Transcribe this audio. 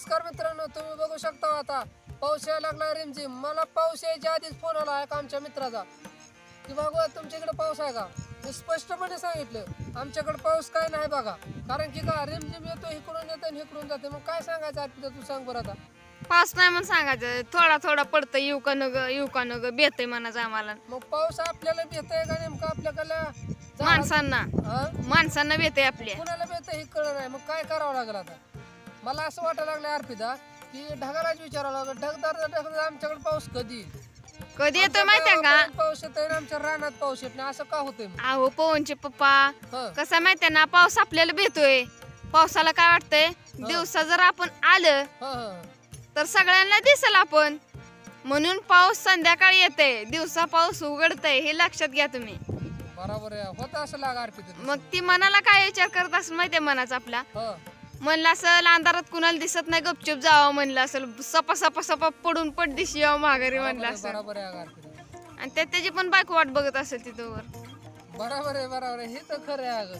नमस्कार मित्रांनो तुम्ही बघू शकता आता पाऊस यायला लागला रिमझिम. मला पाऊस यायच्या आधीच फोन आला एका आमच्या मित्राचा? की बाबा तुमच्याकडे पाऊस आहे का? मी स्पष्टपणे सांगितलं आमच्याकडे पाऊस काय नाही बघा. कारण की का रिमझिम येतो इकडून येतो आणि इकडून जाते मग काय सांगायचं अर्पिता तू सांग बरं आता. पाऊस नाही म्हणून सांगायचं. थोडा थोडा पडतं येऊ का नग येऊ का नग बेतय म्हणायचं आम्हाला. मग पाऊस आपल्याला भेटतंय का नेमकं? आपल्याकडल्या झाडात- माणसांना. हा? माणसांना बेतय आपल्या कुणाला भेटतं हे कळलं नाही. मग काय करावं लागलं आता? मला असं वाटायला लागलं अर्पिता की ढगालाच विचारावं लागलं. ढगदार ढगदार आमच्याकडे पाऊस कधी येईल? कधी येतोय आमच्या माहितीये का? गावापर्यंत पाऊस येतोय आणि आमच्या रानात पाऊस येत नाही. असं का होतंय मग? अहो पवनचे पप्पा हं, कसं माहितीये ना पाऊस आपल्याला भेटतोय. पावसाला काय वाटतंय? दिवसा जर आपण आलं हं, हं. तर सगळ्यांना दिसल आपण. म्हणून पाऊस संध्याकाळी येते दिवसा पाऊस उघडतय हे लक्षात घ्या तुम्ही. बरोबर आहे. होत असं लागा अर्पिता. मग ती मनाला काय विचार करत असेल माहितीये मनाचा आपला? हं, म्हणलं असेल अंधारात कुणाला दिसत नाही गपचूप जावं म्हणलं असेल सपा सपा सपा पडून पड दिशी यावं माघारी म्हणलं असेल बरोबर आहे आणि त्यात त्याची पण बायको वाट बघत असेल तिथं वर. बरोबर आहे बरोबर आहे. हे तर खरं आहे अगं.